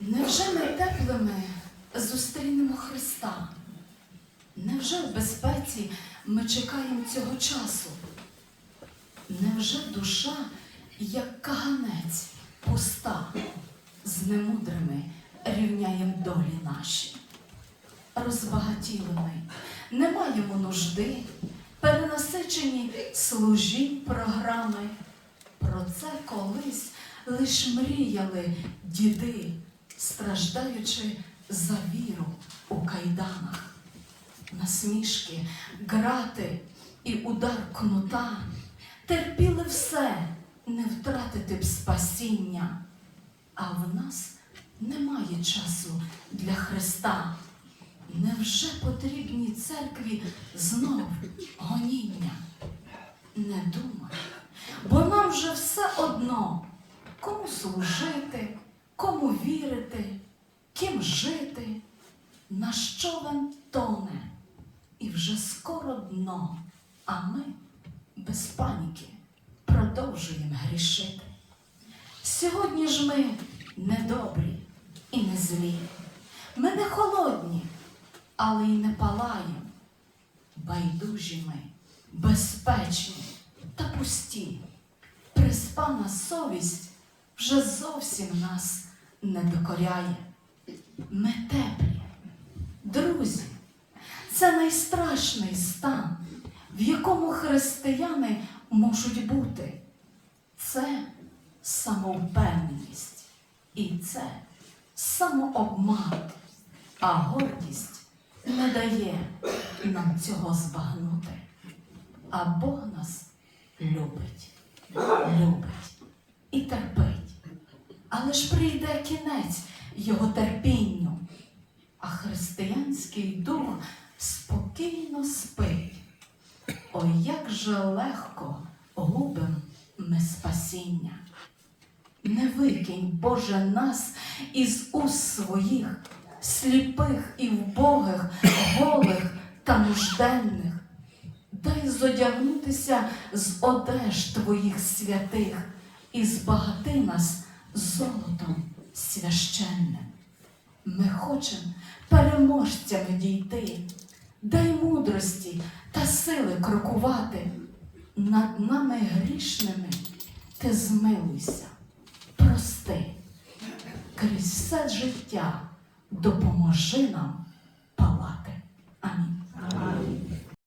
Невже ми теплими зустрінемо Христа? Невже в безпеці ми чекаємо цього часу? Невже душа, як каганець, пуста, з немудрими рівняєм долі наші? Розбагатіли ми, не маємо нужди, перенасичені служінь програми. Про це колись лиш мріяли діди, страждаючи за віру у кайданах. Насмішки, грати і удар кнута терпіли все, не втратити б спасіння. А в нас немає часу для Христа. Невже потрібні церкві знов гоніння? Не думай, бо нам вже все одно, кому служити, кому вірити, ким жити, наш човен тоне, і вже скоро дно, а ми без паніки продовжуємо грішити. Сьогодні ж ми не добрі і не злі, ми не холодні, але й не палаємо. Байдужі ми, безпечні та пусті. Приспана совість вже зовсім нас не докоряє. Ми теплі, друзі, це найстрашний стан, в якому християни можуть бути. Це самовпевненість і це самообман, а гордість не дає нам цього збагнути. А Бог нас любить, любить і терпить. Але ж прийде кінець його терпінню, а християнський дух спокійно спить. Ой, як же легко губим ми спасіння. Не викинь, Боже, нас із уст своїх, сліпих і вбогих, голих та нужденних. Дай зодягнутися з одеж твоїх святих і збагати нас золотом священним. Ми хочемо переможцями дійти, дай мудрості та сили крокувати. Над нами грішними ти змилуйся, прости, крізь все життя допоможи нам палати. Амінь. Амінь.